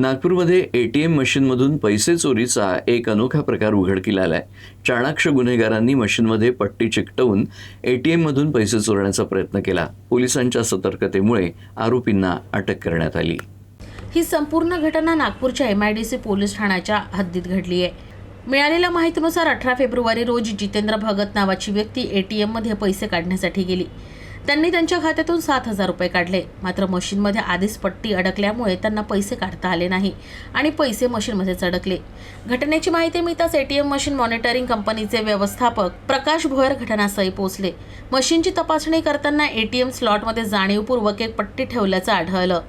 नागपूरमध्ये एटीएम मशीनमधून पैसे चोरीचा एक अनोखा प्रकार उघडकीला आलाय. चाणाक्ष गुन्हेगारांनी मशीनमध्ये पट्टी चिकटवून एटीएममधून पैसे चोरण्याचा प्रयत्न केला. पोलिसांच्या सतर्कतेमुळे आरोपींना अटक करण्यात आली. ही संपूर्ण घटना नागपूरच्या M I D C police ठाण्याच्या हद्दीत घडली आहे. मिळालेल्या माहितीनुसार अठरा फेब्रुवारी रोजी जितेंद्र भगत नावाची व्यक्ती ए टी एममध्ये पैसे काढण्यासाठी गेली. त्यांनी त्यांच्या खात्यातून सात हजार रुपये काढले. मात्र मशीनमध्ये आधीच पट्टी अडकल्यामुळे त्यांना पैसे काढता आले नाही आणि पैसे मशीनमध्येच अडकले. घटनेची माहिती मिळताच एटीएम मशीन मॉनिटरिंग कंपनीचे व्यवस्थापक प्रकाश भोयर घटनास्थळी पोहोचले. मशीनची तपासणी करताना एटीएम स्लॉटमध्ये जाणीवपूर्वक एक पट्टी ठेवल्याचं आढळलं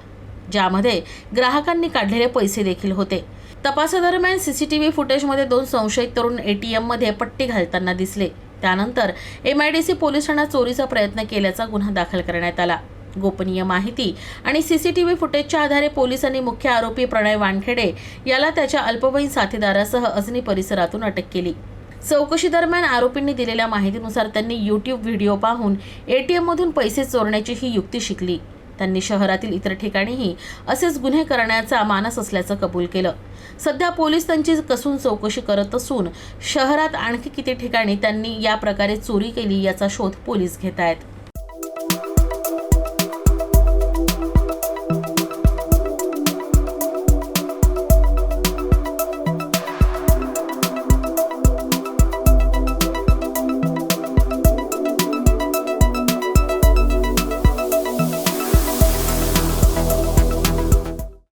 ज्यामध्ये ग्राहकांनी काढलेले पैसे देखील होते. तपासादरम्यान सीसीटीव्ही फुटेजमध्ये दोन संशयित तरुण एटीएममध्ये पट्टी घालताना दिसले. त्यानंतर एम आय डी पोलीस ठाण्यात चोरीचा प्रयत्न केल्याचा गुन्हा दाखल करण्यात आला. गोपनीय माहिती आणि सीसीटीव्ही फुटेजच्या आधारे पोलिसांनी मुख्य आरोपी प्रणय वानखेडे याला त्याच्या अल्पवयीन साथीदारासह अजनी परिसरातून अटक केली. चौकशी दरम्यान आरोपींनी दिलेल्या माहितीनुसार त्यांनी यूट्यूब व्हिडिओ पाहून ए टी एममधून पैसे चोरण्याची ही युक्ती शिकली. त्यांनी शहरातील इतर ठिकाणीही असेच गुन्हे करण्याचा मानस असल्याचं कबूल केलं. सध्या पोलीस त्यांची कसून चौकशी करत असून शहरात आणखी किती ठिकाणी त्यांनी या प्रकारे चोरी केली याचा शोध पोलीस घेत आहेत.